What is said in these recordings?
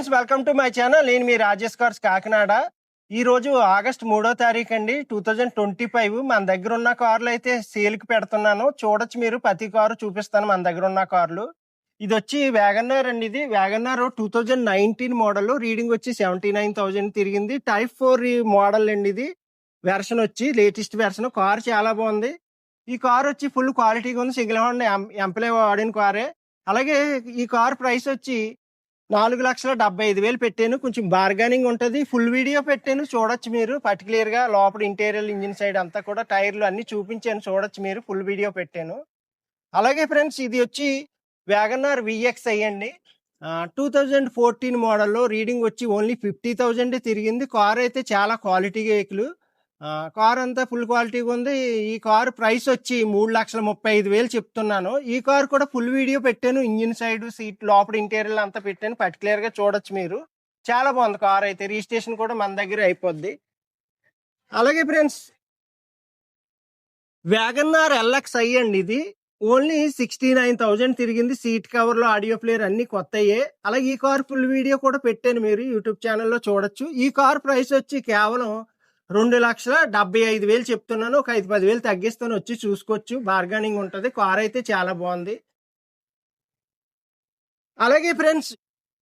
Friends welcome to my channel. నేను మీ Rajesh cars Kakinada. ఈ రోజు ఆగస్ట్ మూడో తారీఖు అండి. టూ థౌజండ్ ట్వంటీ ఫైవ్ మన దగ్గర ఉన్న కార్లు అయితే సేల్కి పెడుతున్నాను. చూడొచ్చు మీరు ప్రతి కారు చూపిస్తాను మన దగ్గర ఉన్న కార్లు. ఇది వచ్చి వ్యాగన్నార్ అండి ఇది. WagonR two thousand nineteen model reading వచ్చి సెవెంటీ నైన్ థౌజండ్ తిరిగింది. టైప్ ఫోర్ మోడల్ అండి ఇది. వెర్షన్ వచ్చి లేటెస్ట్ వెర్షన్ కార్ చాలా బాగుంది. ఈ కార్ వచ్చి ఫుల్ క్వాలిటీగా ఉంది. సింగిల్ హ్యాండ్ ఎంప్లే వాడిన కారే. అలాగే ఈ కార్ ప్రైస్ వచ్చి నాలుగు లక్షల డెబ్బై ఐదు వేలు పెట్టాను. కొంచెం బార్గనింగ్ ఉంటుంది. ఫుల్ వీడియో పెట్టాను. చూడొచ్చు మీరు. పర్టికులర్గా లోపల ఇంటీరియర్ ఇంజిన్ సైడ్ అంతా కూడా టైర్లు అన్ని చూపించాను. చూడొచ్చు మీరు. ఫుల్ వీడియో పెట్టాను. అలాగే ఫ్రెండ్స్ ఇది వచ్చి వ్యాగనార్ విఎక్స్ అయ్యండి టూ థౌజండ్ ఫోర్టీన్ మోడల్లో రీడింగ్ వచ్చి ఓన్లీ ఫిఫ్టీ థౌజండ్ తిరిగింది. కార్ అయితే చాలా క్వాలిటీ వెహికల్ కార్ అంతా ఫుల్ క్వాలిటీగా ఉంది. ఈ కార్ ప్రైస్ వచ్చి మూడు లక్షల ముప్పై ఐదు వేలు చెప్తున్నాను. ఈ కార్ కూడా ఫుల్ వీడియో పెట్టాను. ఇంజిన్ సైడ్ సీట్ లోపల ఇంటీరియర్ అంతా పెట్టాను. పర్టికులర్గా చూడొచ్చు మీరు. చాలా బాగుంది కార్ అయితే. రిజిస్ట్రేషన్ కూడా మన దగ్గర అయిపోద్ది. అలాగే ఫ్రెండ్స్ వ్యాగన్నార్ ఎల్ఎక్స్ ఐ అండి ఇది. ఓన్లీ సిక్స్టీ నైన్ థౌజండ్ తిరిగింది. సీట్ కవర్లో ఆడియో ప్లేయర్ అన్ని కొత్తయే. అలాగే ఈ కార్ ఫుల్ వీడియో కూడా పెట్టాను మీరు. యూట్యూబ్ ఛానల్లో చూడొచ్చు. ఈ కార్ ప్రైస్ వచ్చి కేవలం రెండు లక్షల డెబ్బై ఐదు వేలు చెప్తున్నాను. ఒక ఐదు పది వేలు తగ్గిస్తాను. వచ్చి చూసుకోవచ్చు. బార్గెనింగ్ ఉంటుంది. కార్ అయితే చాలా బాగుంది. అలాగే friends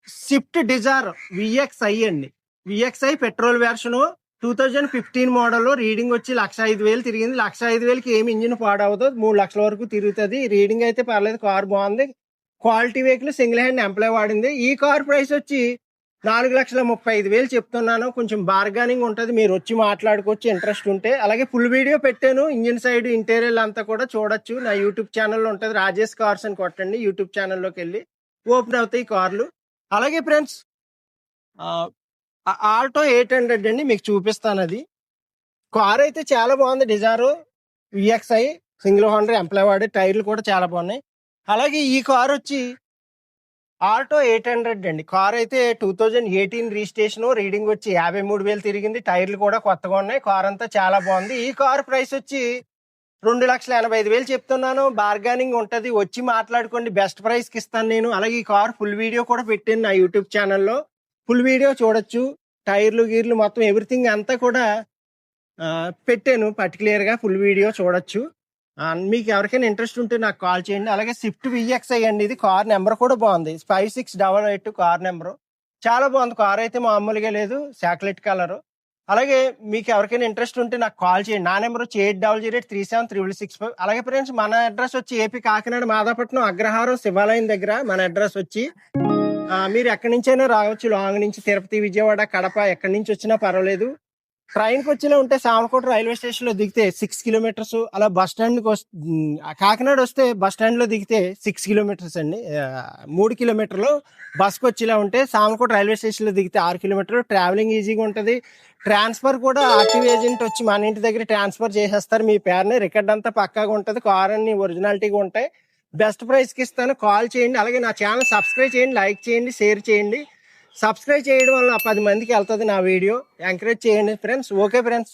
Swift Dzire V X I అండి. V X I petrol version two thousand fifteen model reading వచ్చి లక్ష ఐదు వేలు తిరిగింది. లక్ష ఐదు వేలకి ఏమి ఇంజిన్ పాడవదు మూడు లక్షల వరకు తిరుగుతుంది. రీడింగ్ అయితే పర్లేదు. కార్ బాగుంది. Quality vehicle single hand employ వాడింది. ఈ కార్ ప్రైస్ వచ్చి నాలుగు లక్షల ముప్పై ఐదు వేలు చెప్తున్నాను. కొంచెం బార్గానింగ్ ఉంటుంది. మీరు వచ్చి మాట్లాడుకోవచ్చు. ఇంట్రెస్ట్ ఉంటే. అలాగే ఫుల్ వీడియో పెట్టాను. ఇంజిన్ సైడ్ ఇంటీరియర్ అంతా కూడా చూడొచ్చు. నా యూట్యూబ్ ఛానల్లో ఉంటుంది. రాజేష్ కార్స్ అని కొట్టండి. యూట్యూబ్ ఛానల్లోకి వెళ్ళి ఓపెన్ అవుతాయి కార్లు. అలాగే ఫ్రెండ్స్ ఆల్టో ఎయిట్ హండ్రెడ్ అండి. మీకు చూపిస్తాను అది. కార్ అయితే చాలా బాగుంది. Dzire VXI single hundred employee వాడే టైర్లు కూడా చాలా బాగున్నాయి. అలాగే ఈ కార్ వచ్చి ఆల్టో ఎయిట్ హండ్రెడ్ అండి. కార్ అయితే two thousand eighteen registration reading వచ్చి యాభై మూడు వేలు తిరిగింది. టైర్లు కూడా కొత్తగా ఉన్నాయి. కార్ అంతా చాలా బాగుంది. ఈ కార్ ప్రైస్ వచ్చి రెండు లక్షల ఎనభై ఐదు వేలు చెప్తున్నాను. బార్గానింగ్ ఉంటుంది. వచ్చి మాట్లాడుకోండి. బెస్ట్ ప్రైస్కి ఇస్తాను నేను. అలాగే ఈ కార్ ఫుల్ వీడియో కూడా పెట్టాను నా యూట్యూబ్ ఛానల్లో. ఫుల్ వీడియో చూడొచ్చు. టైర్లు గీర్లు మొత్తం ఎవ్రీథింగ్ అంతా కూడా పెట్టాను. పర్టికులర్గా ఫుల్ వీడియో చూడొచ్చు. మీకు ఎవరికైనా ఇంట్రెస్ట్ ఉంటే నాకు కాల్ చేయండి. అలాగే స్విఫ్ట్ విఎక్స్ అయ్యండి ఇది కార్ నెంబర్ కూడా బాగుంది. Five six double eight car number చాలా బాగుంది. కార్ అయితే మామూలుగా లేదు. చాక్లెట్ కలర్ అలాగే మీకు ఎవరికైనా ఇంట్రెస్ట్ ఉంటే నాకు కాల్ చేయండి. నా నెంబర్ వచ్చి eight double zero eight three seven triple six five అలాగే ఫ్రెండ్స్ మన అడ్రస్ వచ్చి ఏపీ కాకినాడ మాదాపట్నం అగ్రహారం శివాలయం దగ్గర మన అడ్రస్ వచ్చి మీరు ఎక్కడి నుంచైనా రావచ్చు. లాంగ్ నుంచి తిరుపతి విజయవాడ కడప ఎక్కడి నుంచి వచ్చినా పర్వాలేదు. ట్రైన్కి వచ్చినా ఉంటే సామకోట రైల్వే స్టేషన్లో దిగితే సిక్స్ కిలోమీటర్స్ అలా బస్ స్టాండ్ కాకినాడ వస్తే బస్ స్టాండ్లో దిగితే సిక్స్ కిలోమీటర్స్ అండి. మూడు కిలోమీటర్లు. బస్కి వచ్చేలా ఉంటే సామకోట రైల్వే స్టేషన్లో దిగితే ఆరు కిలోమీటర్లు. ట్రావెలింగ్ ఈజీగా ఉంటుంది. ట్రాన్స్ఫర్ కూడా ఆర్టీవీ ఏజెంట్ వచ్చి మన ఇంటి దగ్గర ట్రాన్స్ఫర్ చేసేస్తారు. మీ పేరుని రికార్డ్ అంతా పక్కాగా ఉంటుంది. కార్ అన్ని ఒరిజినాలిటీగా ఉంటాయి. బెస్ట్ ప్రైస్కి ఇస్తాను. కాల్ చేయండి. అలాగే నా ఛానల్ సబ్స్క్రైబ్ చేయండి లైక్ చేయండి షేర్ చేయండి. సబ్స్క్రైబ్ చేయడం వల్ల పది మందికి వెళ్తుంది నా వీడియో. ఎంకరేజ్ చేయండి ఫ్రెండ్స్ ఓకే ఫ్రెండ్స్